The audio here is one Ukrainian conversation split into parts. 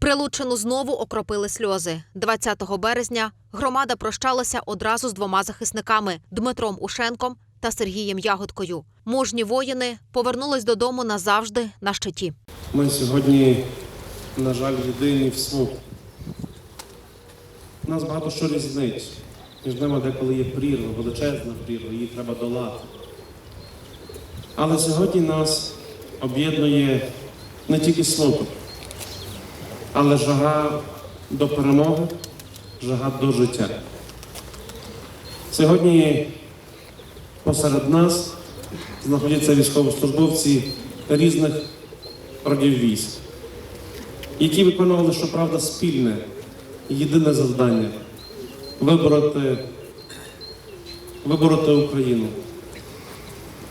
Прилуччину знову окропили сльози. 20 березня громада прощалася одразу з двома захисниками Дмитром Ушенком та Сергієм Ягодкою. Мужні воїни повернулись додому назавжди на щиті. Ми сьогодні, на жаль, єдині в смуті. У нас багато що різниць. Між ними деколи є прірва, величезна прірва, її треба долати. Але сьогодні нас об'єднує не тільки смуток, але жага до перемоги, жага до життя. Сьогодні посеред нас знаходяться військовослужбовці різних родів військ, які виконували, щоправда, спільне, єдине завдання вибороти, вибороти Україну,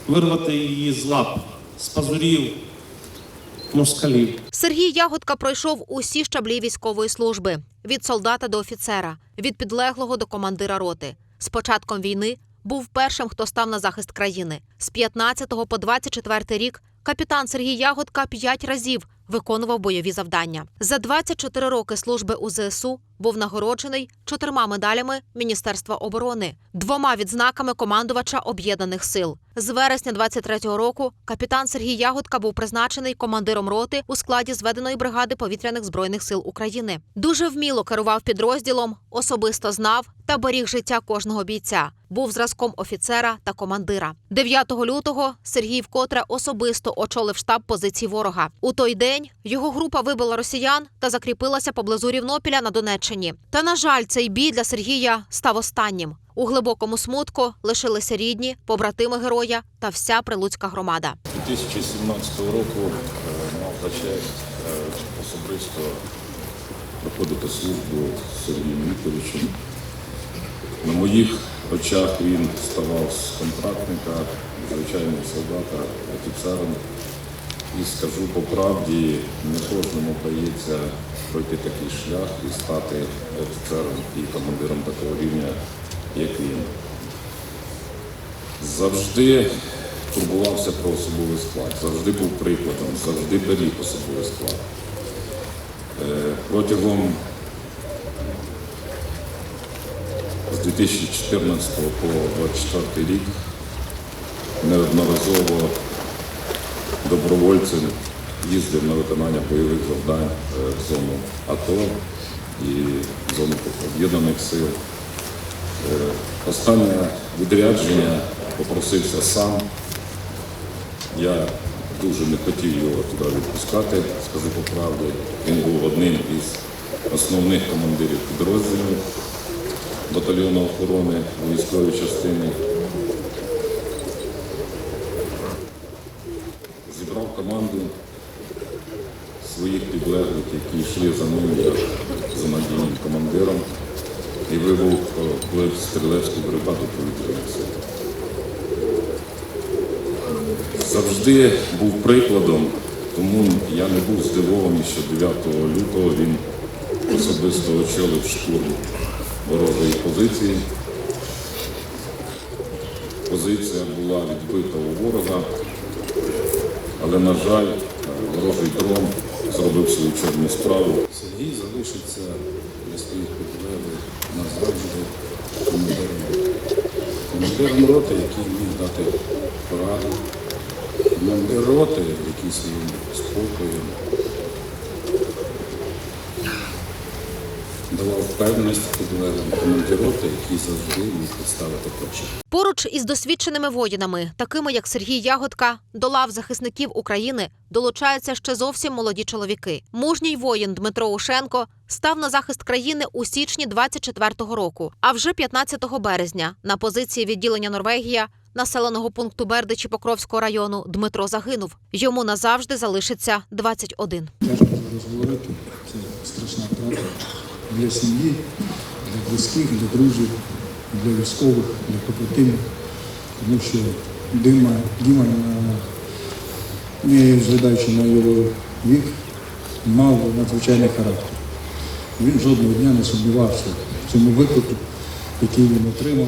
вирвати її з лап, з пазурів москалів. Сергій Ягодка пройшов усі щаблі військової служби від солдата до офіцера, від підлеглого до командира роти. З початком війни був першим, хто став на захист країни. З 15 по 24 рік капітан Сергій Ягодка п'ять разів виконував бойові завдання. За 24 роки служби у ЗСУ був нагороджений чотирма медалями Міністерства оборони, двома відзнаками командувача об'єднаних сил. З вересня 23-го року капітан Сергій Ягодка був призначений командиром роти у складі зведеної бригади повітряних збройних сил України. Дуже вміло керував підрозділом, особисто знав та беріг життя кожного бійця. Був зразком офіцера та командира. 9 лютого Сергій вкотре особисто очолив штаб позицій ворога. У той день його група вибила росіян та закріпилася поблизу Рівнопіля на Донеччині. Та на жаль, цей бій для Сергія став останнім. У глибокому смутку лишилися рідні, побратими героя та вся прилуцька громада. 2017 року е, мав честь е, особисто проходити службу Сергієм Вікторовичем. На моїх очах він ставав з контрактника, звичайного солдата, офіцером. І скажу по правді, не кожному вдається пройти такий шлях і стати офіцером і командиром такого рівня, як він завжди турбувався про особовий склад, завжди був прикладом, завжди беріг особовий склад. Е, Протягом з 2014 по 2024 рік неодноразово добровольцем їздив на виконання бойових завдань е, в зону АТО і в зону об'єднаних сил. Е, Останнє відрядження попросився сам. Я дуже не хотів його туди відпускати, скажу по правді. Він був одним із основних командирів підрозділів батальйону охорони у військовій своїх підлеглих, які йшли за ним як за надійним командиром і вибув е, в стрілецьку бригаду повітряних сил. Завжди був прикладом, тому я не був здивований, що 9 лютого він особисто очолив штурм ворожої позиції. Позиція була відбита у ворога, але, на жаль, ворожий дрон зробив свою чорну справу. Сергій залишиться для своїх підлеглих назавжди командиром. Командиром роти, який міг дати пораду, командир роти, який своїм спокоєм давав впевненість підлеглим, командир роти, який завжди міг підставити плечі. Поруч із досвідченими воїнами, такими як Сергій Ягодка, до лав захисників України долучаються ще зовсім молоді чоловіки. Мужній воїн Дмитро Ушенко став на захист країни у січні 24-го року. А вже 15 березня на позиції відділення Норвегія населеного пункту Бердичі Покровського району Дмитро загинув. Йому назавжди залишиться 21. Тяжко говорити, це страшна втрата для сім'ї, для близьких, для друзів, для військових, для побратимів. Тому що Дима, Діма, не зважаючи на його вік, мав надзвичайний характер. Він жодного дня не сумнівався в цьому виклику, який він отримав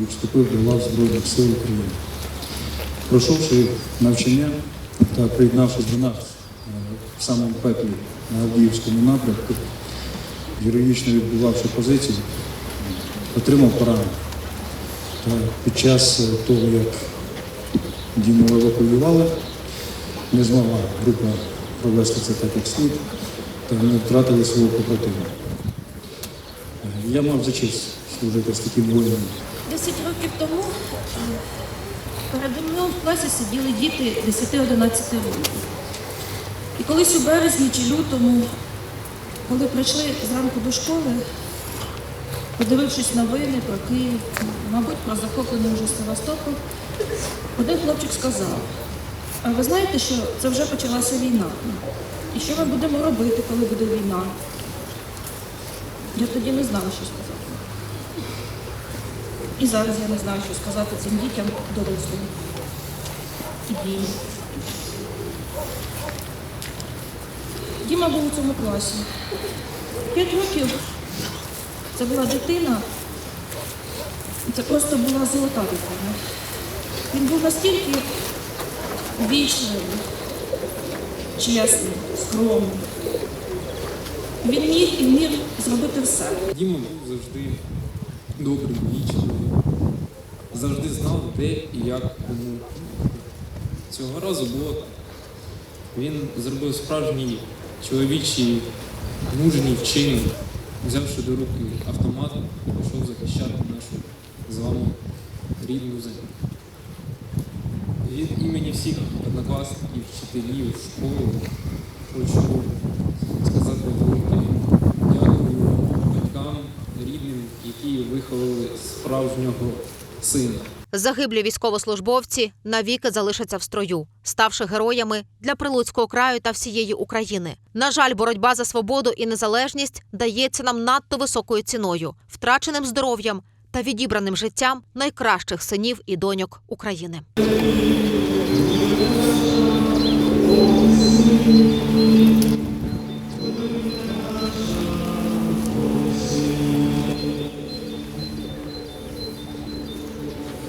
і вступив до лав Збройних сил України. Пройшовши навчання та приєднавшись до нас е, в самому пеклі на Авдіївському напрямку, героїчно відбувавши позиції, отримав поранення. Та під час е, того, як Діму евакуювали, не змогла група провести це так, як слід, та ми втратили свого побратима. Е, Я мав за честь служити з таким воїном. Десять років тому е, передо мною в класі сиділи діти 10-11 років. І колись у березні чи лютому, коли прийшли зранку до школи, подивившись новини про Київ, мабуть, про захоплений вже Севастополь, один хлопчик сказав, а ви знаєте, що це вже почалася війна? І що ми будемо робити, коли буде війна? Я тоді не знала, що сказати. І зараз я не знаю, що сказати цим дітям дорослим. І. Діма був у цьому класі. П'ять років це була дитина. Це просто була золота дитина. Він був настільки вічливий, чесний, скромний. Він міг і вмів зробити все. Діма був завжди добрий, вічливий, завжди знав, де і як кому. Цього разу було. Він зробив справжній чоловічий мужній вчинок, взявши до руки автомат, пішов захищати нашу з вами рідну землю. Від імені всіх однокласників, вчителів, школи хочу сказати велике дякую батькам, рідним, які виховали справжнього сина. Загиблі військовослужбовці навіки залишаться в строю, ставши героями для прилуцького краю та всієї України. На жаль, боротьба за свободу і незалежність дається нам надто високою ціною, втраченим здоров'ям та відібраним життям найкращих синів і доньок України.